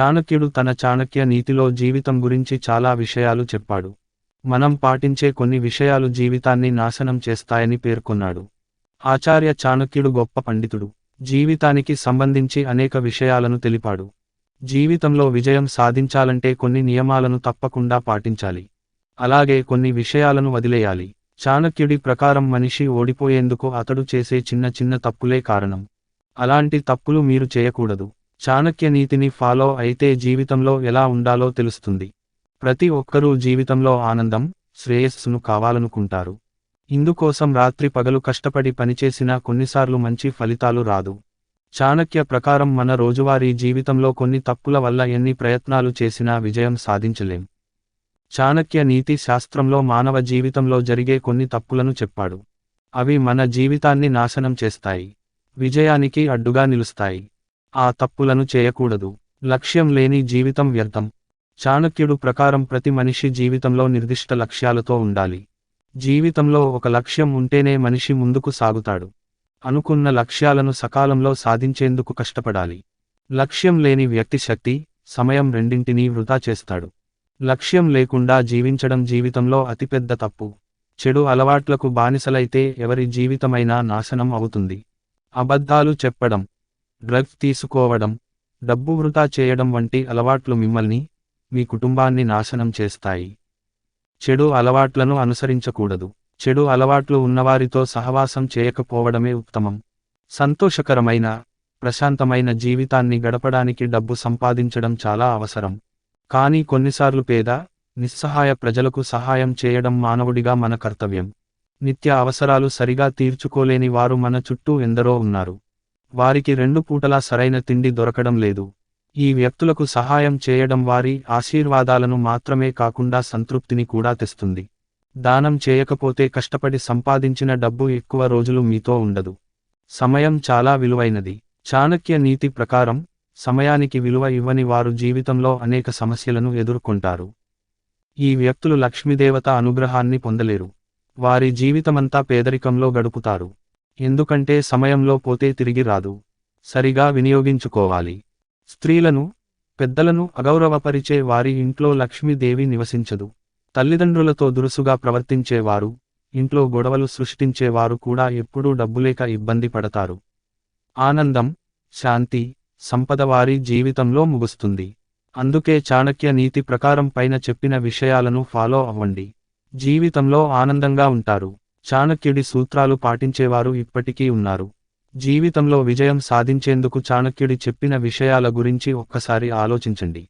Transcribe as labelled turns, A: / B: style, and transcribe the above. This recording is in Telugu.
A: చాణక్యుడు తన చాణక్య నీతిలో జీవితం గురించి చాలా విషయాలు చెప్పాడు. మనం పాటించే కొన్ని విషయాలు జీవితాన్ని నాశనం చేస్తాయని పేర్కొన్నాడు. ఆచార్య చాణక్యుడు గొప్ప పండితుడు. జీవితానికి సంబంధించి అనేక విషయాలను తెలిపాడు. జీవితంలో విజయం సాధించాలంటే కొన్ని నియమాలను తప్పకుండా పాటించాలి. అలాగే కొన్ని విషయాలను వదిలేయాలి. చాణక్యుడి ప్రకారం మనిషి ఓడిపోయేందుకు అతడు చేసే చిన్న చిన్న తప్పులే కారణం. అలాంటి తప్పులు మీరు చేయకూడదు. చాణక్య నీతిని ఫాలో అయితే జీవితంలో ఎలా ఉండాలో తెలుస్తుంది. ప్రతి ఒక్కరూ జీవితంలో ఆనందం శ్రేయస్సును కావాలనుకుంటారు. ఇందుకోసం రాత్రి పగలు కష్టపడి పనిచేసినా కొన్నిసార్లు మంచి ఫలితాలు రాదు. చాణక్య ప్రకారం మన రోజువారీ జీవితంలో కొన్ని తప్పుల వల్ల ఎన్ని ప్రయత్నాలు చేసినా విజయం సాధించలేం. చాణక్య నీతి శాస్త్రంలో మానవ జీవితంలో జరిగే కొన్ని తప్పులను చెప్పాడు. అవి మన జీవితాన్ని నాశనం చేస్తాయి. విజయానికి అడ్డుగా నిలుస్తాయి. ఆ తప్పులను చేయకూడదు. లక్ష్యం లేని జీవితం వ్యర్థం. చాణక్యుడు ప్రకారం ప్రతి మనిషి జీవితంలో నిర్దిష్ట లక్ష్యాలతో ఉండాలి. జీవితంలో ఒక లక్ష్యం ఉంటేనే మనిషి ముందుకు సాగుతాడు. అనుకున్న లక్ష్యాలను సకాలంలో సాధించేందుకు కష్టపడాలి. లక్ష్యం లేని వ్యక్తి శక్తి సమయం రెండింటినీ వృధా చేస్తాడు. లక్ష్యం లేకుండా జీవించడం జీవితంలో అతిపెద్ద తప్పు. చెడు అలవాట్లకు బానిసలైతే ఎవరి జీవితమైనా నాశనం అవుతుంది. అబద్ధాలు చెప్పడం డ్రగ్స్ తీసుకోవడం డబ్బు వృధా చేయడం వంటి అలవాట్లు మిమ్మల్ని మీ కుటుంబాన్ని నాశనం చేస్తాయి. చెడు అలవాట్లను అనుసరించకూడదు. చెడు అలవాట్లు ఉన్నవారితో సహవాసం చేయకపోవడమే ఉత్తమం. సంతోషకరమైన ప్రశాంతమైన జీవితాన్ని గడపడానికి డబ్బు సంపాదించడం చాలా అవసరం. కానీ కొన్నిసార్లు పేద నిస్సహాయ ప్రజలకు సహాయం చేయడం మానవుడిగా మన కర్తవ్యం. నిత్య అవసరాలు సరిగా తీర్చుకోలేని వారు మన చుట్టూ ఎందరో ఉన్నారు. వారికి రెండు పూటలా సరైన తిండి దొరకడం లేదు. ఈ వ్యక్తులకు సహాయం చేయడం వారి ఆశీర్వాదాలను మాత్రమే కాకుండా సంతృప్తిని కూడా తెస్తుంది. దానం చేయకపోతే కష్టపడి సంపాదించిన డబ్బు ఎక్కువ రోజులు మీతో ఉండదు. సమయం చాలా విలువైనది. చాణక్య నీతి ప్రకారం సమయానికి విలువ ఇవ్వని వారు జీవితంలో అనేక సమస్యలను ఎదుర్కొంటారు. ఈ వ్యక్తులు లక్ష్మీదేవత అనుగ్రహాన్ని పొందలేరు. వారి జీవితమంతా పేదరికంలో గడుపుతారు. ఎందుకంటే సమయంలో పోతే తిరిగి రాదు. సరిగా వినియోగించుకోవాలి. స్త్రీలను పెద్దలను అగౌరవపరిచే వారి ఇంట్లో లక్ష్మీదేవి నివసించదు. తల్లిదండ్రులతో దురుసుగా ప్రవర్తించేవారు ఇంట్లో గొడవలు సృష్టించేవారు కూడా ఎప్పుడూ డబ్బులేక ఇబ్బంది పడతారు. ఆనందం శాంతి సంపద వారి జీవితంలో ముగుస్తుంది. అందుకే చాణక్య నీతి ప్రకారం పైన చెప్పిన విషయాలను ఫాలో అవ్వండి. జీవితంలో ఆనందంగా ఉంటారు. చాణక్యుడి సూత్రాలు పాటించేవారు ఇప్పటికీ ఉన్నారు. జీవితంలో విజయం సాధించేందుకు చాణక్యుడి చెప్పిన విషయాల గురించి ఒక్కసారి ఆలోచించండి.